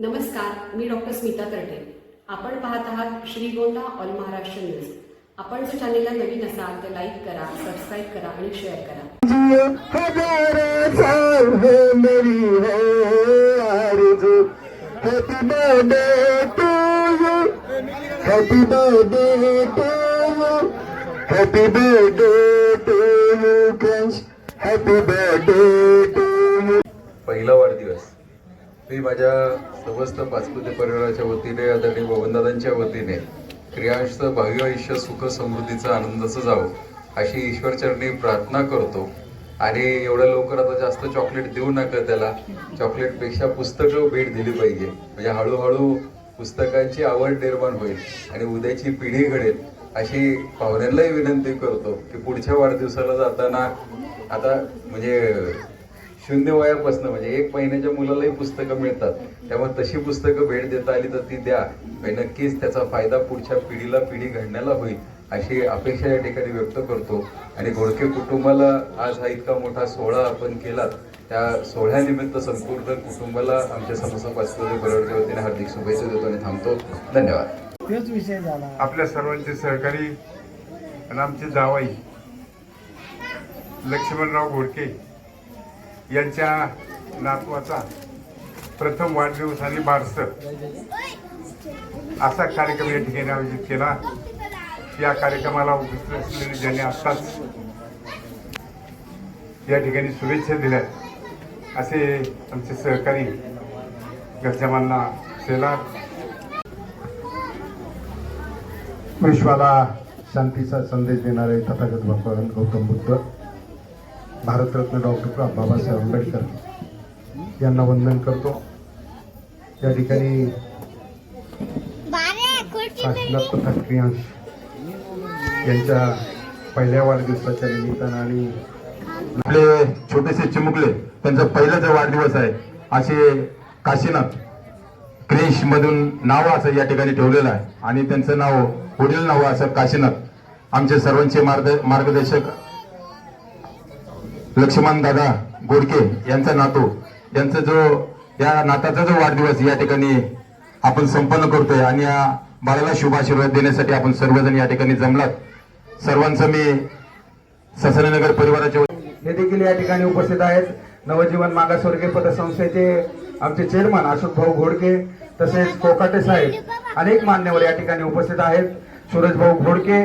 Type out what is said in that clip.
नमस्कार मी डॉक्टर स्मिता तरटे आपण पाहत आहात श्रीगोंदा ऑल महाराष्ट्र न्यूज. आपण जर चॅनेलला नवीन असाल तर लाईक करा सबस्क्राईब करा आणि शेअर करा. जियो हजारों साल है Happy birthday. मी माझ्या समस्त पाचपुते परिवाराच्या वतीने आदरणीय बबनदादांच्या वतीने क्रियांशचं भावी आयुष्य सुख समृद्धीचं आनंदाचं जावं अशी ईश्वरचरणी प्रार्थना करतो. आणि एवढ्या लवकर आता जास्त चॉकलेट देऊ नका त्याला. चॉकलेटपेक्षा पुस्तकं भेट दिली पाहिजे. म्हणजे हळूहळू पुस्तकांची आवड निर्माण होईल आणि उद्याची पिढी घडेल अशी पाहुण्यांनाही विनंती करतो की पुढच्या वाढदिवसाला जाताना आता म्हणजे शून्य वयापासून म्हणजे एक महिन्याच्या मुलालाही पुस्तकं मिळतात. त्यामुळे तशी पुस्तकं भेट देता आली तर ती द्या. नक्कीच त्याचा फायदा पुढच्या पिढीला पिढी घडण्याला होईल अशी अपेक्षा या ठिकाणी व्यक्त करतो. आणि घोडके कुटुंबाला आज हा इतका मोठा सोहळा आपण केलात. त्या सोहळ्यानिमित्त संपूर्ण कुटुंबाला आमच्या समस्त पाचपती बरोबरच्या वतीने हार्दिक शुभेच्छा देतो आणि थांबतो. धन्यवाद. तेच विषय झाला. आपल्या सर्वांचे सहकारी आणि आमचे जावाई लक्ष्मणराव घोडके. यांच्या नातवाचा प्रथम वाढदिवस आणि बारसर असा कार्यक्रम या ठिकाणी आयोजित केला. या कार्यक्रमाला उपस्थित असलेले ज्यांनी आत्ताच या ठिकाणी शुभेच्छा दिल्या असे आमचे सहकारी गजामांना सेलार विश्वाला शांतीचा संदेश देणारे तथागत भगवान गौतम बुद्ध. भारतरत्न डॉक्टर बाबासाहेब आंबेडकर यांना वंदन करतो. या ठिकाणी काशीनाथ तथा क्रियांश यांच्या पहिल्या वाढदिवसाच्या निमित्तानं आणि आपले छोटेसे चिमुकले त्यांचा पहिलाच वाढदिवस आहे. असे काशीनाथ क्रिश मधून नाव असं या ठिकाणी ठेवलेलं आहे. आणि त्यांचं नाव पुढील नाव असं काशीनाथ. आमचे सर्वांचे मार्ग मार्गदर्शक लक्ष्मण दादा गोडके यांचा नातू. यांचा जो या नाताचा जो वाढदिवस या ठिकाणी आपण संपन्न करतोय आणि या बाळाला शुभाशीर्वाद देण्यासाठी आपण सर्वजण या ठिकाणी जमलात. सर्वांचं मी ससरेनगर परिवाराचे हे देखील या ठिकाणी उपस्थित आहेत. नवजीवन मागासवर्गीय पतसंस्थेचे आमचे चेअरमन अशोक भाऊ घोडके तसेच कोकाटे साहेब अनेक मान्यवर या ठिकाणी उपस्थित आहेत. सूरज भाऊ घोडके